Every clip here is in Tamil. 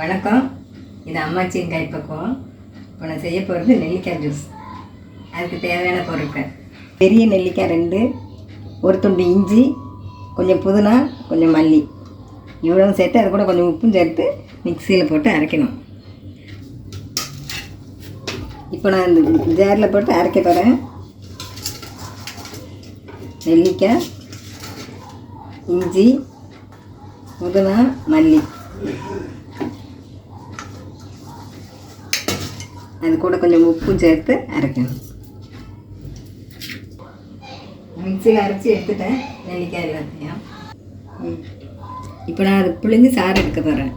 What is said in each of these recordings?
வணக்கம். இது அம்மாச்சியின் கைப்பக்குவம். இப்போ நான் செய்ய போகிறது நெல்லிக்காய் ஜூஸ். அதுக்கு தேவையான பொருட்கள். பெரிய நெல்லிக்காய் ரெண்டு ஒரு துண்டு இஞ்சி கொஞ்சம் புதினா கொஞ்சம் மல்லி. இவ்வளவும் சேர்த்து அது கூட கொஞ்சம் உப்பும் சேர்த்து மிக்சியில் போட்டு அரைக்கணும். இப்போ நான் இந்த ஜாரில் போட்டு அரைக்க போகிறேன் நெல்லிக்காய் இஞ்சி புதினா மல்லி. அது கூட கொஞ்சம் உப்பும் சேர்த்து அரைக்கணும். மிக்சியில் அரைச்சி எடுத்துட்டேன். நெல்லிக்காய் எல்லாத்தையும். இப்போ நான் அது புழிஞ்சு சாறு எடுக்க போகிறேன்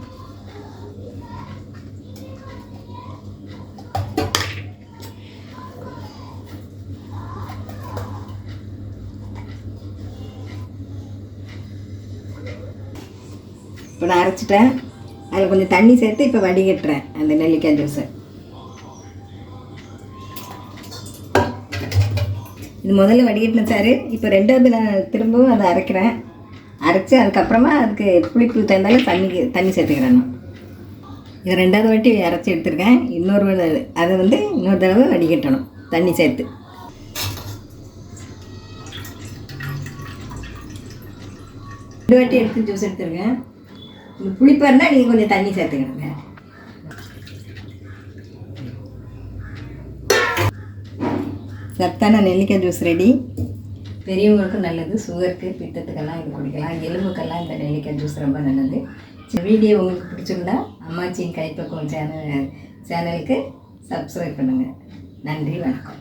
இப்போ நான் அரைச்சிட்டேன். அதில் கொஞ்சம் தண்ணி சேர்த்து இப்போ வடிகட்டுறேன் அந்த நெல்லிக்காய் ஜூஸை. இது முதல்ல வடிகட்டின சாறு. இப்போ ரெண்டாவது நான் திரும்பவும் அதை அரைக்கிறேன். அரைச்சி அதுக்கப்புறமா அதுக்கு புளிப்பு தந்தாலும் தண்ணி தண்ணி சேர்த்துக்கிறேன் நான். இது ரெண்டாவது வாட்டி அரைச்சி எடுத்திருக்கேன். இன்னொரு அதை வந்து இன்னொரு தடவை வடிகட்டணும். தண்ணி சேர்த்து. ரெண்டு வாட்டி எடுத்து ஜூஸ் எடுத்துருக்கேன். இந்த புளிப்பாக இருந்தால் நீங்கள் கொஞ்சம் தண்ணி சேர்த்துக்கணுங்க சத்தான நெல்லிக்காய் ஜூஸ் ரெடி பெரியவங்களுக்கும் நல்லது சுகருக்கு பித்தத்துக்கெல்லாம் இது குடிக்கலாம். எலும்புக்கெல்லாம் இந்த நெல்லிக்காய் ஜூஸ் ரொம்ப நல்லது. வீடியோ உங்களுக்கு பிடிச்சிருந்தா அம்மாச்சியின் கைப்பக்குவம் சேனல் சேனலுக்கு சப்ஸ்கிரைப் பண்ணுங்கள் நன்றி வணக்கம்.